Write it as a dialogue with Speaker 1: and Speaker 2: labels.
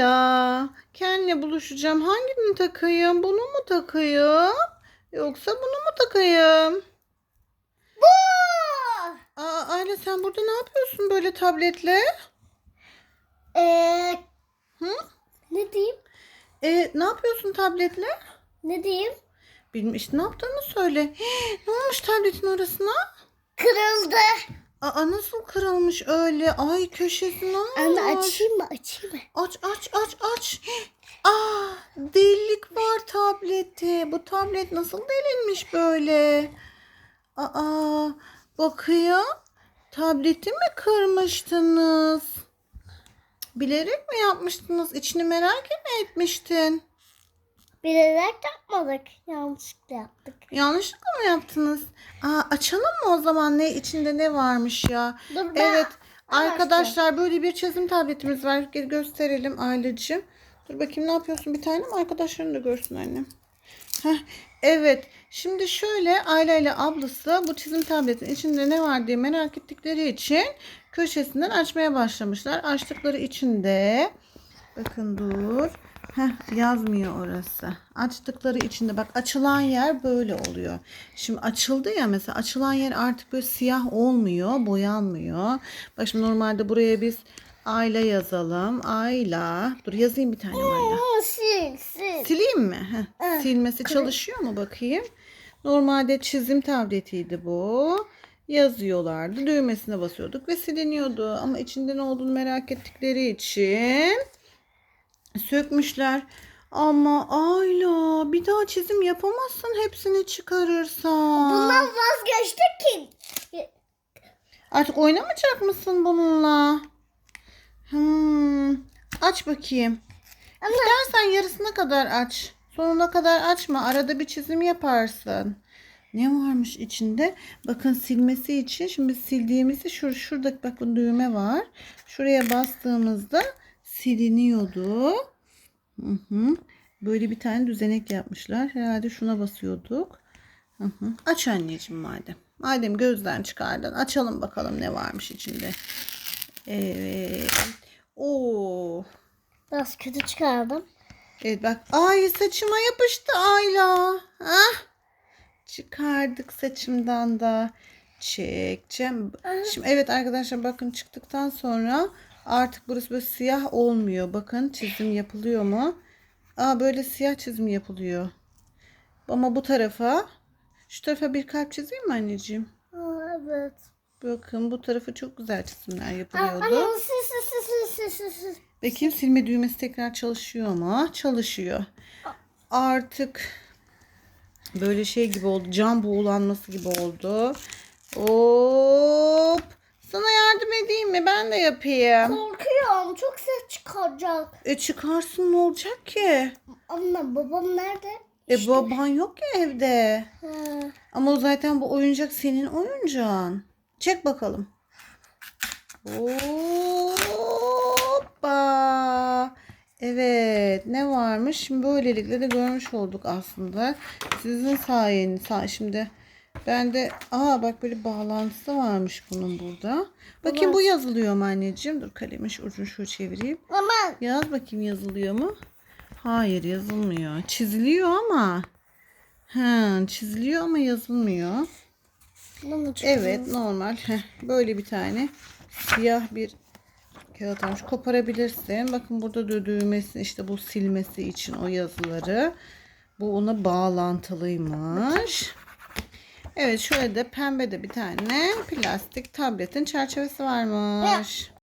Speaker 1: Ayla. Kenle buluşacağım. Hangini takayım? Bunu mu takayım? Yoksa bunu mu takayım?
Speaker 2: Bu.
Speaker 1: Aa, Ayla sen burada ne yapıyorsun böyle tabletle?
Speaker 2: Ee,
Speaker 1: Hı?
Speaker 2: ne diyeyim?
Speaker 1: E, ne yapıyorsun tabletle?
Speaker 2: Ne diyeyim?
Speaker 1: Bilmiyorum işte ne yaptığını söyle. Hii, ne olmuş tabletin orasına?
Speaker 2: Kırıldı.
Speaker 1: Aa nasıl kırılmış öyle? Ay köşesi ne olmuş?
Speaker 2: Anne açayım mı? Açayım mı?
Speaker 1: Aç aç aç aç. Aa delik var tablette. Bu tablet nasıl delinmiş böyle? Aa bakayım. Tableti mi kırmıştınız? Bilerek mi yapmıştınız? İçini merak mı etmiştin?
Speaker 2: Bilerek yapmadık. Yanlışlıkla yaptık.
Speaker 1: Yanlışlıkla mı yaptınız? Aa, açalım mı o zaman ne içinde ne varmış ya?
Speaker 2: Dur ben
Speaker 1: Evet arkadaşlar böyle bir çizim tabletimiz var. Gel gösterelim aileciğim. Dur bakayım ne yapıyorsun bir tane mi? Arkadaşların da görsün annem. Heh, evet şimdi şöyle Ayla ile ablası bu çizim tabletin içinde ne var diye merak ettikleri için köşesinden açmaya başlamışlar. Açtıkları içinde bakın dur. Heh, yazmıyor orası. Açtıkları içinde bak açılan yer böyle oluyor. Şimdi açıldı ya mesela açılan yer artık böyle siyah olmuyor, boyanmıyor. Bak şimdi normalde buraya biz Ayla yazalım. Ayla. Dur yazayım bir tane Ayla.
Speaker 2: Sil sil.
Speaker 1: Sileyim mi? Heh,
Speaker 2: Evet.
Speaker 1: Silmesi çalışıyor mu bakayım? Normalde çizim tabletiydi bu. Yazıyorlardı. Düğmesine basıyorduk ve siliniyordu. Ama içinde ne olduğunu merak ettikleri için sökmüşler. Ama Ayla bir daha çizim yapamazsın hepsini çıkarırsan.
Speaker 2: Bundan vazgeçtik ki.
Speaker 1: Artık oynamayacak mısın bununla? Hmm. Aç bakayım.
Speaker 2: Ama
Speaker 1: İstersen yarısına kadar aç. Sonuna kadar açma. Arada bir çizim yaparsın. Ne varmış içinde? Bakın silmesi için şimdi sildiğimizde şur şurada bakın düğme var. Şuraya bastığımızda siliniyordu. Hı hı. Böyle bir tane düzenek yapmışlar. Herhalde şuna basıyorduk. Hı hı. Aç anneciğim madem. Madem gözden çıkardın. Açalım bakalım ne varmış içinde. Evet. Oo.
Speaker 2: biraz kötü çıkardım.
Speaker 1: Evet bak. Ay saçıma yapıştı Ayla. Ah. Çıkardık saçımdan da. Çekeceğim. Şimdi evet arkadaşlar bakın çıktıktan sonra artık burası böyle siyah olmuyor. Bakın çizim yapılıyor mu? Aa böyle siyah çizim yapılıyor. Ama bu tarafa şu tarafa bir kalp çizeyim mi anneciğim?
Speaker 2: Aa, evet.
Speaker 1: Bakın bu tarafa çok güzel çizimler
Speaker 2: Aa,
Speaker 1: yapılıyordu.
Speaker 2: Ama sil sil sil sil sil sil sil.
Speaker 1: Bakayım silme düğmesi tekrar çalışıyor mu? Çalışıyor. Artık böyle şey gibi oldu. Cam buğulanması gibi oldu. Hop. Ben de yapayım.
Speaker 2: Korkuyorum. Çok ses çıkaracak.
Speaker 1: E çıkarsın ne olacak ki?
Speaker 2: Anne babam nerede?
Speaker 1: E baban yok ya evde.
Speaker 2: Ha.
Speaker 1: Ama o zaten bu oyuncak senin oyuncağın. Çek bakalım. Hoppa. Evet ne varmış? Şimdi böylelikle de görmüş olduk aslında. Sizin sayeniz. sa- Şimdi ben de aa bak böyle bağlantısı varmış bunun burada. Bakayım bu yazılıyor mu anneciğim? Dur kalemin şu ucunu şöyle çevireyim.
Speaker 2: Ama
Speaker 1: Yaz bakayım yazılıyor mu? Hayır yazılmıyor. Çiziliyor ama. Ha, çiziliyor ama yazılmıyor. Evet normal. Heh, böyle bir tane siyah bir kağıt almış. Koparabilirsin. Bakın burada da düğmesi işte bu silmesi için o yazıları. Bu ona bağlantılıymış. Evet şöyle de pembe de bir tane plastik tabletin çerçevesi varmış.